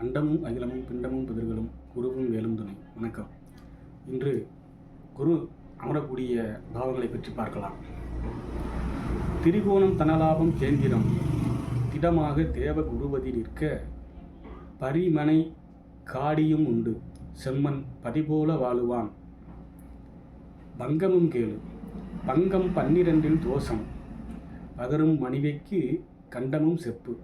அண்டமும் அகிலமும் பிண்டமும் பிதர்களும் குருவும் வேலும் துணை. வணக்கம். இன்று குரு அமரக்கூடிய பாவங்களை பற்றி பார்க்கலாம். திரிகோணம் தனலாபம் கேந்திரம். திடமாக தேவ குருவதி நிற்க பரிமனை காடியும் உண்டு. செம்மன் பதிபோல வாழுவான். பங்கமும் கேளு. பங்கம் பன்னிரண்டில் தோஷம். பகரும் மணிவைக்கு கண்டமும் செப்பு.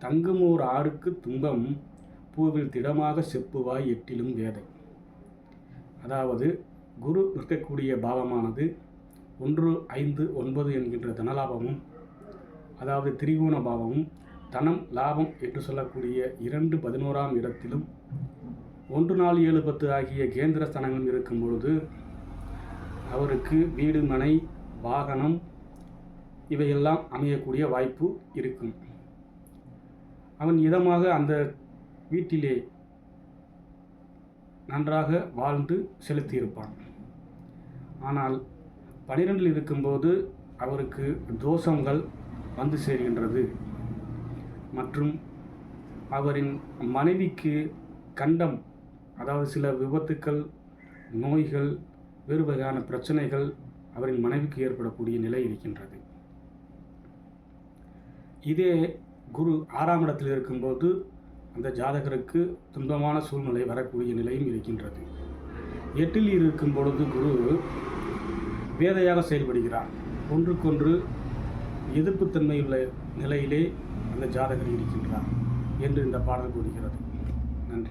தங்குமோர் ஆறுக்கு துன்பம். பூவில் திடமாக செப்புவாய் எட்டிலும் வேதை அதாவது குரு நிற்கக்கூடிய பாவமானது ஒன்று ஐந்து ஒன்பது என்கின்ற தனலாபமும் அதாவது திரிகோண பாவமும் தனம் லாபம் என்று சொல்லக்கூடிய இரண்டு பதினோராம் இடத்திலும் ஒன்று நாலு ஏழு பத்து ஆகிய கேந்திர ஸ்தானங்களும் இருக்கும் பொழுது அவருக்கு வீடு மனை வாகனம் இவையெல்லாம் அமையக்கூடிய வாய்ப்பு இருக்கும். அவன் இதமாக அந்த வீட்டிலே நன்றாக வாழ்ந்து செலுத்தியிருப்பான். ஆனால் பனிரெண்டில் இருக்கும்போது அவருக்கு தோஷங்கள் வந்து சேர்கின்றது. மற்றும் அவரின் மனைவிக்கு கண்டம் அதாவது சில விபத்துக்கள் நோய்கள் வேறு வகையான பிரச்சனைகள் அவரின் மனைவிக்கு ஏற்படக்கூடிய நிலை இருக்கின்றது. இதே குரு ஆறாம் இடத்தில் இருக்கும்போது அந்த ஜாதகருக்கு துன்பமான சூழ்நிலை வரக்கூடிய நிலையும் இருக்கின்றது. எட்டில் இருக்கும் பொழுது குரு வேதையாக செயல்படுகிறார். ஒன்றுக்கொன்று எதிர்ப்புத்தன்மையுள்ள நிலையிலே அந்த ஜாதகர் இருக்கின்றார் என்று இந்த பாடல் கூறுகிறது. நன்றி.